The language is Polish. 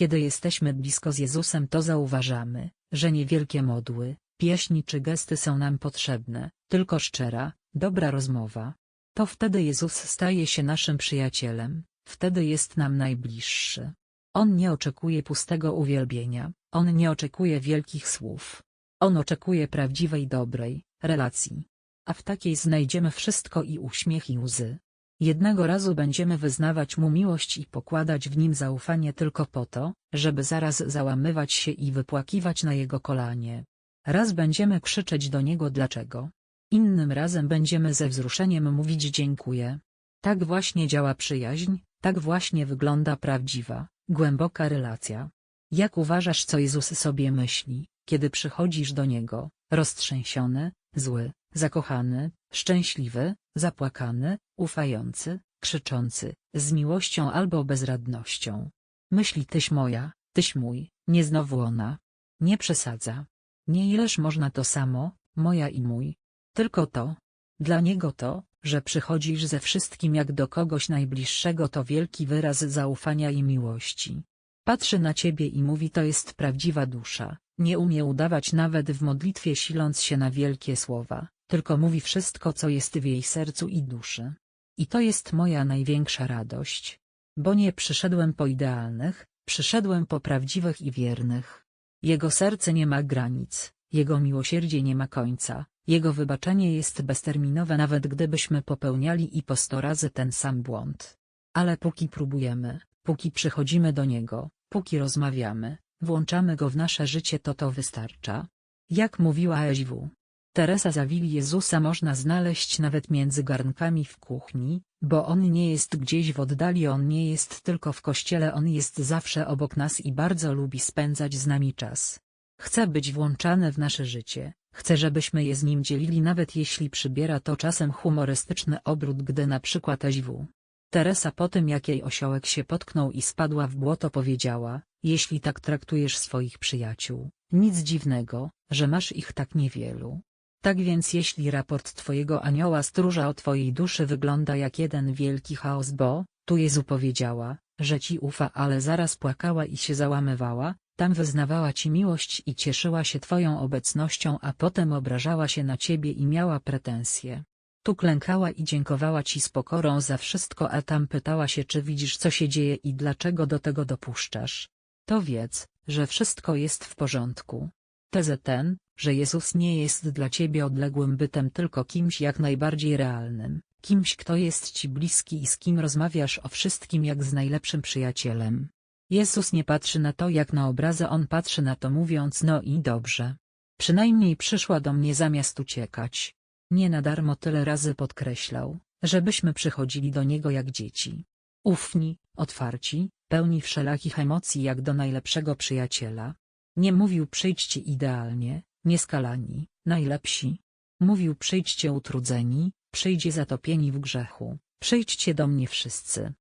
Kiedy jesteśmy blisko z Jezusem to zauważamy, że niewielkie modły, pieśni czy gesty są nam potrzebne, tylko szczera, dobra rozmowa. To wtedy Jezus staje się naszym przyjacielem, wtedy jest nam najbliższy. On nie oczekuje pustego uwielbienia, on nie oczekuje wielkich słów. On oczekuje prawdziwej dobrej relacji. A w takiej znajdziemy wszystko i uśmiech i łzy. Jednego razu będziemy wyznawać mu miłość i pokładać w nim zaufanie tylko po to, żeby zaraz załamywać się i wypłakiwać na jego kolanie. Raz będziemy krzyczeć do niego dlaczego. Innym razem będziemy ze wzruszeniem mówić dziękuję. Tak właśnie działa przyjaźń, tak właśnie wygląda prawdziwa, głęboka relacja. Jak uważasz co Jezus sobie myśli, kiedy przychodzisz do Niego, roztrzęsiony, zły, zakochany, szczęśliwy, zapłakany, ufający, krzyczący, z miłością albo bezradnością? Myśli tyś moja, tyś mój, nie znowu ona. Nie przesadza. Nie ileż można to samo, moja i mój. Tylko to. Dla Niego to, że przychodzisz ze wszystkim jak do kogoś najbliższego to wielki wyraz zaufania i miłości. Patrzy na ciebie i mówi to jest prawdziwa dusza, nie umie udawać nawet w modlitwie siląc się na wielkie słowa, tylko mówi wszystko co jest w jej sercu i duszy. I to jest moja największa radość. Bo nie przyszedłem po idealnych, przyszedłem po prawdziwych i wiernych. Jego serce nie ma granic, jego miłosierdzie nie ma końca, jego wybaczenie jest bezterminowe nawet gdybyśmy popełniali i po sto razy ten sam błąd. Ale póki próbujemy, póki przychodzimy do niego, póki rozmawiamy, włączamy go w nasze życie to to wystarcza. Jak mówiła Eźwu. Teresa Zawili Jezusa można znaleźć nawet między garnkami w kuchni, bo On nie jest gdzieś w oddali On nie jest tylko w kościele On jest zawsze obok nas i bardzo lubi spędzać z nami czas. Chce być włączany w nasze życie, chce żebyśmy je z Nim dzielili nawet jeśli przybiera to czasem humorystyczny obrót gdy na przykład Eźwu. Teresa po tym jak jej osiołek się potknął i spadła w błoto powiedziała, jeśli tak traktujesz swoich przyjaciół, nic dziwnego, że masz ich tak niewielu. Tak więc jeśli raport twojego anioła stróża o twojej duszy wygląda jak jeden wielki chaos bo, tu Jezu powiedziała, że ci ufa ale zaraz płakała i się załamywała, tam wyznawała ci miłość i cieszyła się twoją obecnością a potem obrażała się na ciebie i miała pretensje. Tu klękała i dziękowała ci z pokorą za wszystko a tam pytała się czy widzisz co się dzieje i dlaczego do tego dopuszczasz. To wiedz, że wszystko jest w porządku. Tezę ten, że Jezus nie jest dla ciebie odległym bytem tylko kimś jak najbardziej realnym, kimś kto jest ci bliski i z kim rozmawiasz o wszystkim jak z najlepszym przyjacielem. Jezus nie patrzy na to jak na obrazę on patrzy na to mówiąc no i dobrze. Przynajmniej przyszła do mnie zamiast uciekać. Nie na darmo tyle razy podkreślał, żebyśmy przychodzili do Niego jak dzieci. Ufni, otwarci, pełni wszelakich emocji jak do najlepszego przyjaciela. Nie mówił przyjdźcie idealnie, nieskalani, najlepsi. Mówił przyjdźcie utrudzeni, przyjdzie zatopieni w grzechu, przyjdźcie do mnie wszyscy.